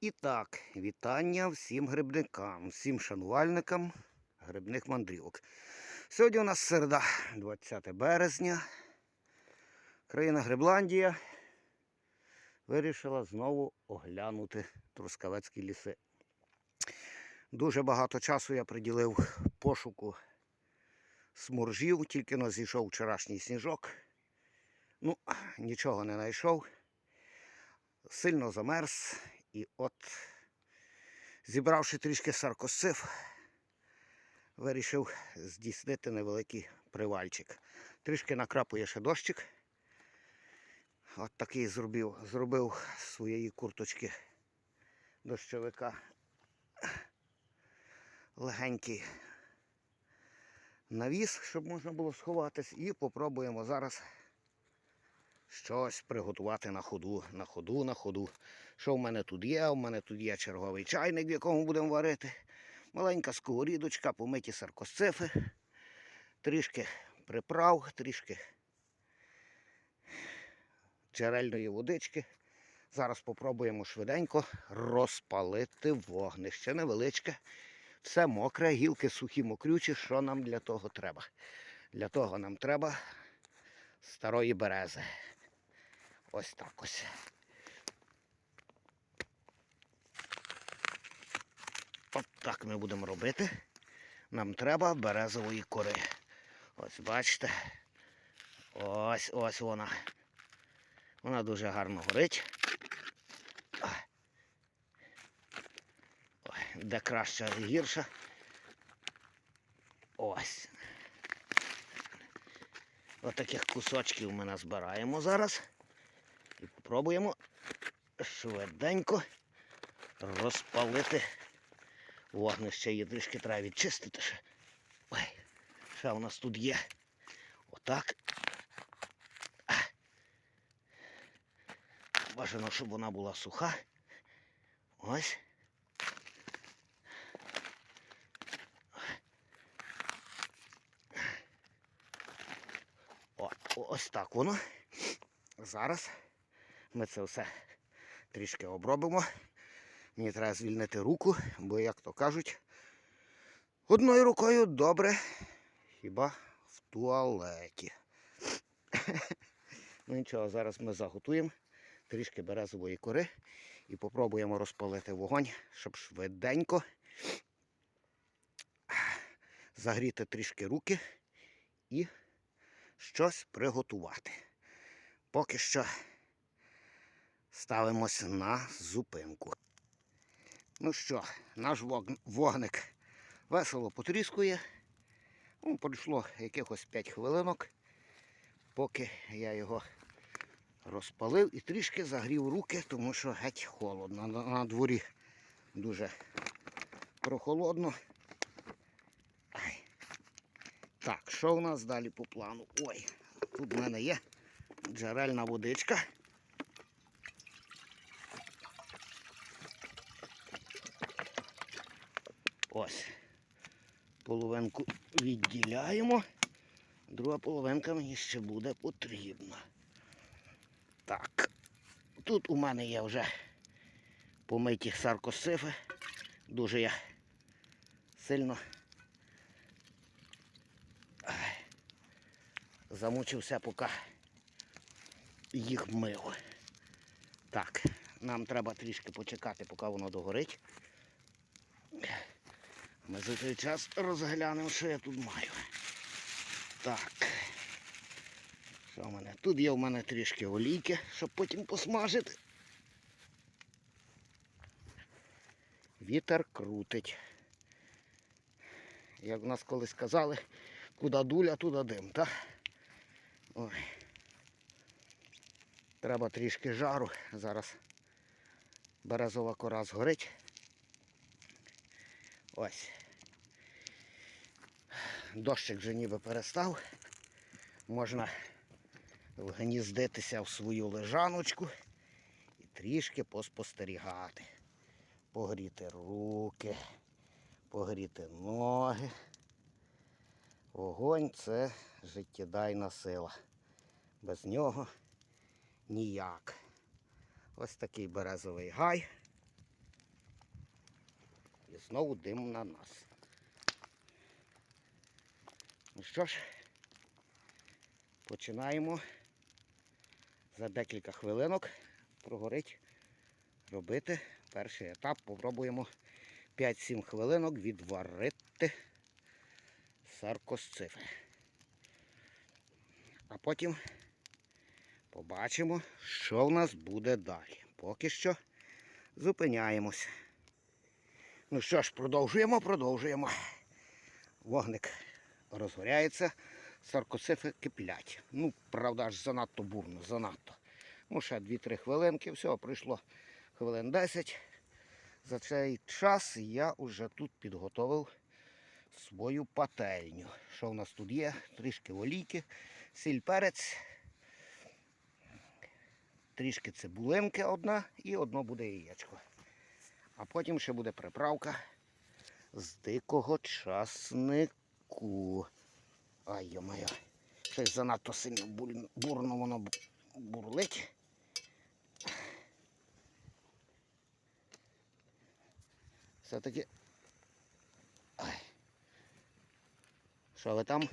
І так, вітання всім грибникам, всім шанувальникам грибних мандрівок. Сьогодні у нас середа, 20 березня. Країна Грибландія вирішила знову оглянути Трускавецькі ліси. Дуже багато часу я приділив пошуку сморжів, тільки но зійшов вчорашній сніжок. Ну, нічого не знайшов. Сильно замерз. І от, зібравши трішки саркосив, вирішив здійснити невеликий привальчик. Трішки накрапує ще дощик. От такий зробив, зробив своєї курточки дощовика. Легенький навіс, щоб можна було сховатись. І попробуємо зараз щось приготувати на ходу, на ходу, на ходу. Що в мене тут є? У мене тут є черговий чайник, в якому будемо варити. Маленька сковорідочка, помиті саркосцифи, трішки приправ, трішки джерельної водички. Зараз спробуємо швиденько розпалити вогнище невеличке. Все мокре, гілки сухі, мокрючі. Що нам для того треба? Для того нам треба старої берези. Ось так ось. От так ми будемо робити. Нам треба березової кори. Ось бачите. Ось ось вона. Вона дуже гарно горить. Ой, де краща і гірша. Ось. Ось таких кусочків ми назбираємо зараз. І спробуємо швиденько розпалити вогнище. Її трішки треба відчистити ще. Ой, що у нас тут є? Отак. Бажано, щоб вона була суха. Ось. О, ось так воно. Зараз ми це все трішки обробимо. Мені треба звільнити руку, бо, як то кажуть, одною рукою добре хіба в туалеті. Ну нічого, зараз ми заготуємо трішки березової кори і попробуємо розпалити вогонь, щоб швиденько загріти трішки руки і щось приготувати. Поки що ставимось на зупинку. Ну що, наш вогник весело потріскує. Ну, пройшло якихось 5 хвилинок, поки я його розпалив і трішки загрів руки, тому що геть холодно. На, на дворі дуже прохолодно. Ай. Так, що у нас далі по плану? Ой, тут в мене є джерельна водичка. Ось. Половинку відділяємо. Друга половинка мені ще буде потрібна. Так. Тут у мене є вже помиті саркосифи. Дуже я сильно замучився, поки їх мив. Так, нам треба трішки почекати, поки воно догорить. Ми за той час розглянемо, що я тут маю. Так. Що в мене? Тут є в мене трішки олійки, щоб потім посмажити. Вітер крутить. Як в нас колись казали, куди дуля, туди дим, так? Ой. Треба трішки жару. Зараз березова кора згорить. Ось. Дощик вже ніби перестав. Можна вгніздитися в свою лежаночку і трішки поспостерігати. Погріти руки, погріти ноги. Вогонь це життєдайна сила. Без нього ніяк. Ось такий березовий гай. І знову дим на нас. Ну що ж, починаємо за декілька хвилинок прогорить робити перший етап. Попробуємо 5-7 хвилинок відварити саркосцифи. А потім побачимо, що в нас буде далі. Поки що зупиняємось. Ну що ж, продовжуємо, продовжуємо. Вогник розгоряється, саркоцифи киплять. Ну, правда, аж занадто бурно, занадто. Ну, ще 2-3 хвилинки, все, пройшло хвилин 10. За цей час я вже тут підготовив свою пательню. Що в нас тут є? Трішки олійки, сіль перець, трішки цибулинки одна і одно буде яєчко. А потім ще буде приправка з дикого часнику. Ай, йо-моє, щось занадто сильно бурно воно бурлить. Все-таки. Ай. Що ви там?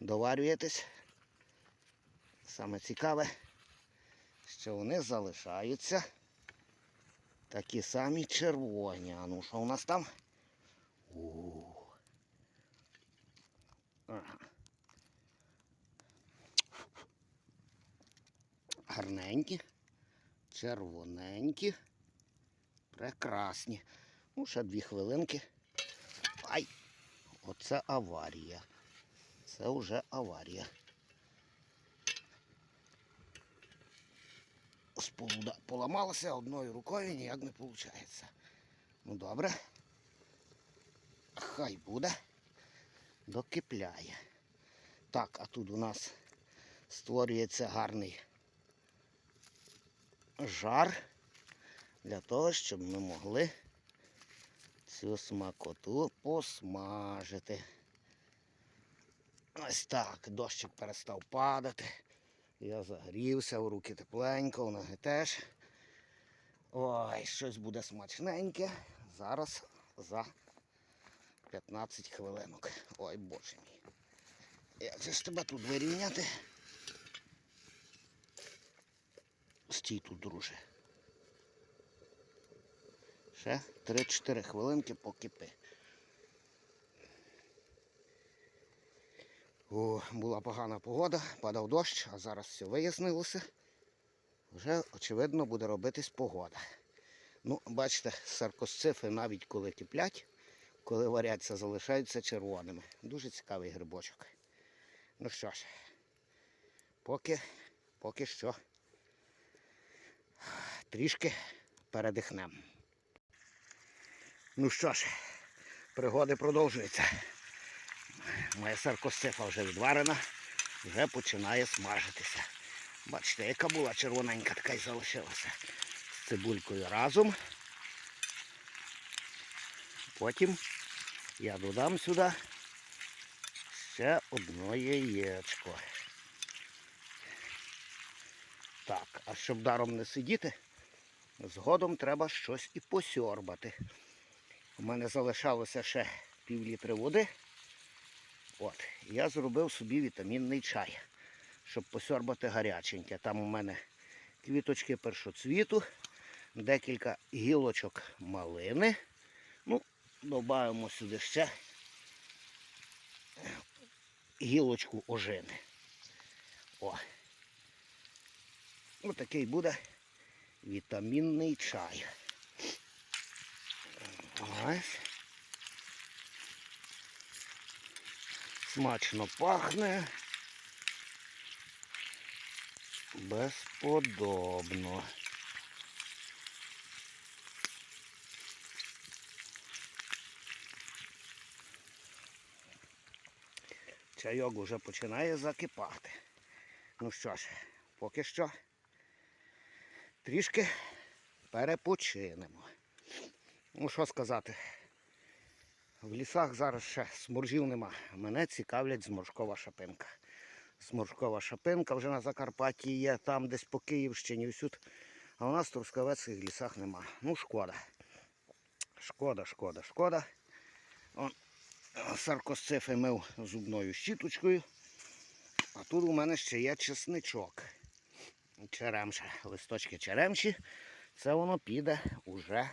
Доварюєтесь? Саме цікаве, що вони залишаються такі самі червоні. А ну що у нас там? Гарненькі, червоненькі, прекрасні. Ну, ще дві хвилинки. Ай! Оце аварія. Це вже аварія. Сполуда поламалася одною рукою ніяк не виходить. Ну добре. Хай буде. Докипляє. Так, а тут у нас створюється гарний жар для того, щоб ми могли цю смакоту посмажити. Ось так, дощик перестав падати. Я загрівся, в руки тепленько, в ноги теж. Ой, щось буде смачненьке. Зараз за 15 хвилинок. Ой, боже мій. Як же ж тебе тут вирівняти? Стій тут, друже. Ще 3-4 хвилинки покипи. О, була погана погода, падав дощ, а зараз все вияснилося. Вже, очевидно, буде робитись погода. Ну, бачите, саркосцифи навіть коли киплять, коли варяться, залишаються червоними. Дуже цікавий грибочок. Ну що ж, поки, поки що трішки передихнемо. Ну що ж, пригоди продовжуються. Моя саркосцифа вже відварена, вже починає смажитися. Бачите, яка була червоненька, така й залишилася. З цибулькою разом. Потім я додам сюди ще одне яєчко. Так, а щоб даром не сидіти, згодом треба щось і посьорбати. У мене залишалося ще пів літри води. От, я зробив собі вітамінний чай, щоб посьорбати гаряченьке. Там у мене квіточки першоцвіту, декілька гілочок малини. Ну, додаємо сюди ще гілочку ожини. О. Ось такий буде вітамінний чай. Ось. Смачно пахне. Безподобно. Чайок вже починає закипати. Ну що ж, поки що трішки перепочинемо. Ну що сказати, в лісах зараз ще сморжів нема. Мене цікавлять зморшкова шапинка. Зморшкова шапинка вже на Закарпатті є, там десь по Київщині всюди. А у нас в Трускавецьких лісах нема. Ну, шкода. Шкода, шкода, шкода. Он саркосцифи мив зубною щіточкою. А тут у мене ще є чесничок. Черемша, листочки черемші. Це воно піде уже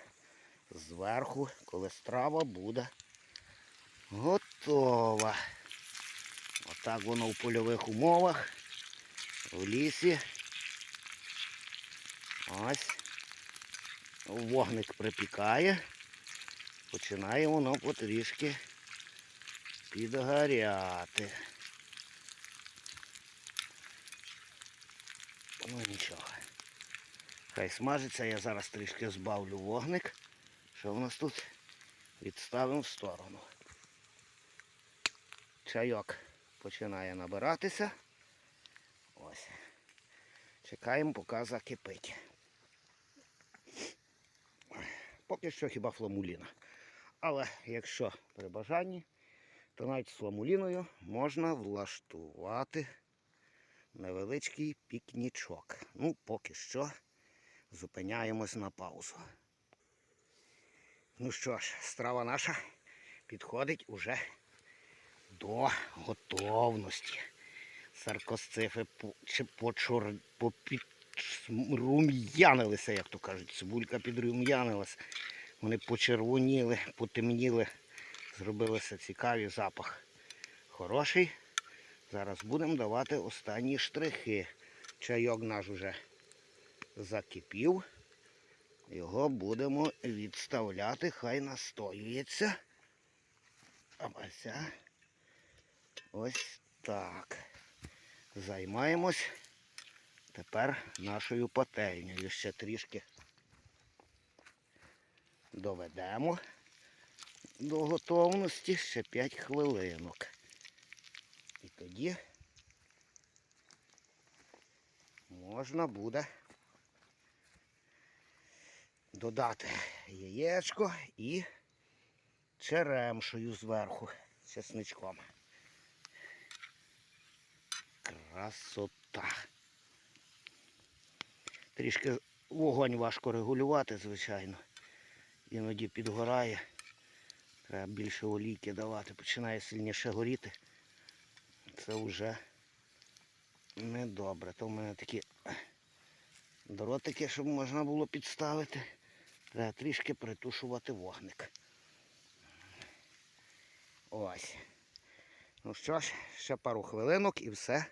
зверху, коли страва буде готова. Отак воно в польових умовах, в лісі. Ось. Вогник припікає. Починає воно потрішки підгоряти. Ну нічого. Хай смажиться, я зараз трішки збавлю вогник. Що в нас тут? Відставимо в сторону. Чайок починає набиратися. Ось. Чекаємо, поки закипить. Поки що хіба фламуліна. Але якщо при бажанні, то навіть з фламуліною можна влаштувати невеличкий пікнічок. Ну, поки що зупиняємось на паузу. Ну що ж, страва наша підходить уже до готовності. Саркосцифи по, чи почор, попідрум'янилися, як то кажуть. Цибулька підрум'янилась. Вони почервоніли, потемніли, зробилися цікаві запах. Хороший. Зараз будемо давати останні штрихи. Чайок наш уже закипів. Його будемо відставляти, хай настоюється. Абася. Ось так. Займаємось тепер нашою пательнею. Ще трішки доведемо до готовності ще 5 хвилинок. І тоді можна буде додати яєчко і черемшою зверху чесничком. Красота. Трішки вогонь важко регулювати, звичайно. Іноді підгорає. Треба більше олійки давати, починає сильніше горіти. Це вже недобре. То в мене такі дротики, щоб можна було підставити. Треба трішки притушувати вогник. Ось. Ну що ж, ще пару хвилинок і все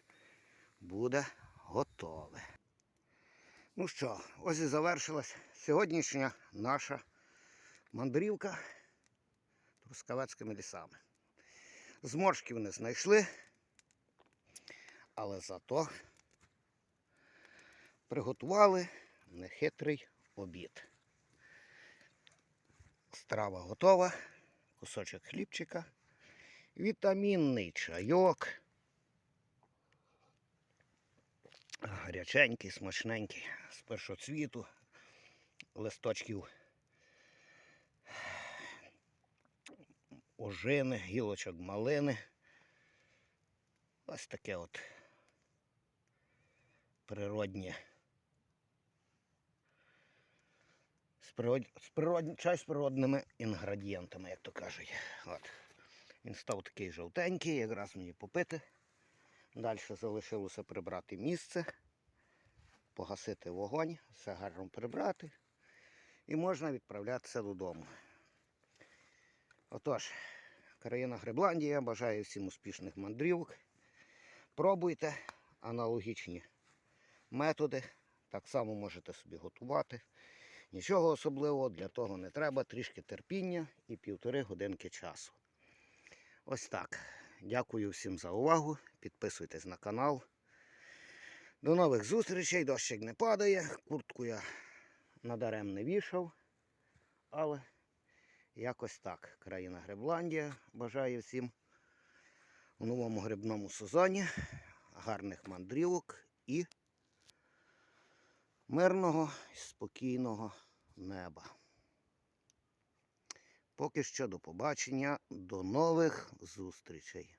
буде готове. Ну що, ось і завершилась сьогоднішня наша мандрівка трускавецькими лісами. Зморшків не знайшли, але зато приготували нехитрий обід. Страва готова, кусочок хлібчика, вітамінний чайок. Гаряченький, смачненький, з першоцвіту, листочків ожини, гілочок малини. Ось таке от природнє. З природ... з природ... Чай з природними інгредієнтами, як то кажуть. От. Він став такий жовтенький, якраз мені попити. Далі залишилося прибрати місце, погасити вогонь, все гарно прибрати. І можна відправлятися додому. Отож, країна Гребландія бажає всім успішних мандрівок. Пробуйте аналогічні методи. Так само можете собі готувати. Нічого особливого для того не треба, трішки терпіння і півтори годинки часу. Ось так. Дякую всім за увагу. Підписуйтесь на канал. До нових зустрічей. Дощик не падає. Куртку я надарем не вішав. Але якось так. Країна Гребландія бажає всім у новому грибному сезоні. Гарних мандрівок і мирного і спокійного неба. Поки що до побачення, до нових зустрічей.